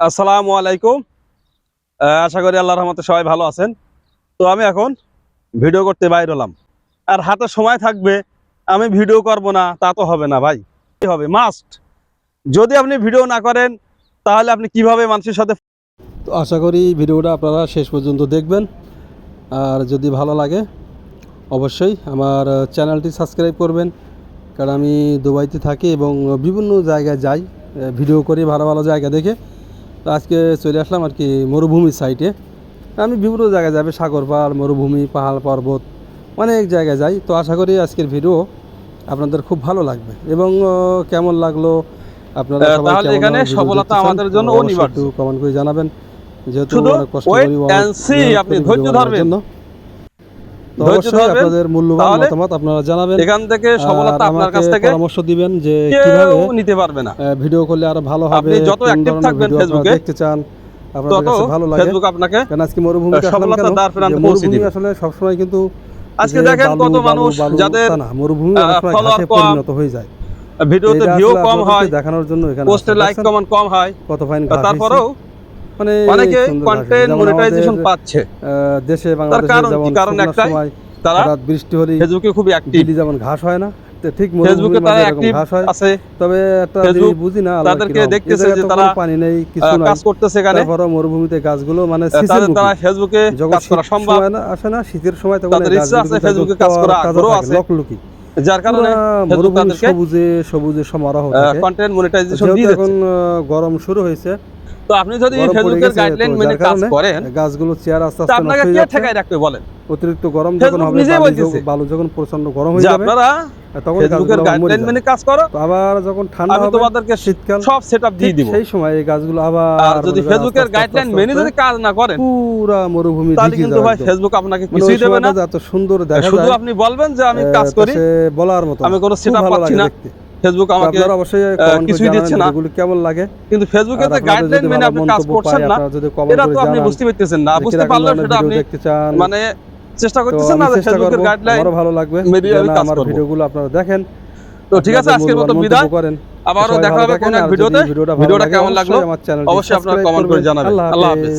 আসসালামু আলাইকুম। আশা করি আল্লাহর রহমতে সবাই ভালো আছেন। তো আমি এখন ভিডিও করতে বাইর হলাম। আর হাতে সময় থাকবে, আমি ভিডিও করব না, তা তো হবে না ভাই। হবে? মাস্ট যদি আপনি ভিডিও না করেন, তাহলে আপনি কীভাবে মানুষের সাথে তো আশা করি ভিডিওটা আপনারা শেষ পর্যন্ত দেখবেন। আর যদি ভালো লাগে, অবশ্যই আমার চ্যানেলটি সাবস্ক্রাইব করবেন। কারণ আমি দুবাইতে থাকি এবং বিভিন্ন জায়গায় যাই ভিডিও করি, ভালো ভালো জায়গা দেখে। তো আজকে চলে আসলাম আর কি মরুভূমির সাইটে আমি বিভিন্ন জায়গায় যাবে সাগর পাহাড় মরুভূমি পাহাড় পর্বত অনেক জায়গায় যাই। তো আশা করি আজকের ভিডিও আপনাদের খুব ভালো লাগবে এবং কেমন লাগল? আপনারা সবাই তাহলে এখানে সফলতা আমাদের জন্য অনিবার্য। কমেন্ট করে জানাবেন। যেহেতু অনেক কষ্ট করি আপনি ধৈর্য ধরবেন। জন্য। তো অবশ্যই আপনাদের মূল্যবান মতামত আপনারা জানাবেন। এখান থেকে সফলতা আপনার কাছ থেকে পরামর্শ দিবেন যে কীভাবে নিতে পারবে না। ভিডিও করলে আরও ভালো হবে আপনি যত কোন থাকবেন ফেসবুকে, দেখতে চান আপনাদের কাছে ভালো লাগে। ফেসবুক আপনাকে কারণ আজকে মরুভূমি সফলতার দ্বার প্রান্তে পৌঁছে দিবে। আসলে সবসময় কিন্তু আজকে দেখেন কত মানুষ যাদের মরুভূমি আহ, অনেক সময় follower ঘাসে পরিণত হয়ে যায়। ভিডিওতে ভিউ কম হয়। দেখানোর জন্য এখানে পোস্টে লাইক কমেন্ট কম হয়। কত ফাইন তারপরেও। মানে অনেকে কন্টেন্ট মনিটাইজেশন পাচ্ছে। দেশে বাংলাদেশে কারণ কি? যেমন কারণ একটাই, তারা বৃষ্টি হলে ফেসবুকে খুব অ্যাক্টিভ যেমন ঘাস হয় না ঠিক ফেসবুকে তারা অ্যাক্টিভ আছে। তবে একটা বুঝি না তাদেরকে দেখতেছে যে তারা, পানি নেই কিছু নাই। কাজ করতেছে এখানে। মরুভূমিতে গাছগুলো মানে মুখী। তারা ফেসবুকে কাজ করা সম্ভব। সময় না আসে না শীতের সময় তখন তাদের ইচ্ছা আছে ফেসবুকে কাজ করা, আগ্রহ আছে। লকলকি। যার কারণে মরুভূমি সবুজে সবুজে সমারোহ থাকে কন্টেন্ট মনিটাইজেশন দিয়ে এখন গরম শুরু হয়েছে তো আপনি যদি ফেসবুকের গাইডলাইন মেনে কাজ করেন গাছগুলো চেয়ার আস্তে আস্তে আপনাকে নষ্ট কে ঠেকায় রাখবে বলেন? অতিরিক্ত গরম যখন হবে বালু যখন- প্রচণ্ড গরম হয়ে যাবে আপনারা তখন ফেসবুকের গাইডলাইন মেনে কাজ করো আবার যখন ঠান্ডা হবে তোমাদেরকে শীতকাল সব সেটআপ দিয়ে দিব। সেই সময় এই গাছগুলো আবার যদি ফেসবুকের গাইডলাইন মেনে যদি কাজ না করেন পুরা মরুভূমি তাহলে কিন্তু ভাই ফেসবুক আপনাকে মানে কিছুই দেবে না। এত সুন্দর দেখা শুধু আপনি বলবেন যে আমি কাজ করি বলার মতো আমি কোনো সেটআপ পাচ্ছি না। ফেসবুক আমাকে কিছুই দিচ্ছে না। কেমন লাগে। কিন্তু ফেসবুকে আর যে গাইডলাইন মেনে আপনি কাজ করছেন না এটা তো আপনি বুঝতে পারতেছেন না বুঝতে সেটা আপনি মানে চেষ্টা করতেছেন না ফেসবুকের গাইডলাইন ভালো লাগবে। আমার ভিডিওগুলো আপনারা দেখেন। তো ঠিক আছে আজকের মতো বিদায়। আবারও দেখা হবে কোন এক ভিডিওতে। ভিডিওটা কেমন লাগল? অবশ্যই আপনারা কমেন্ট করে জানাবেন। আল্লাহ হাফেজ।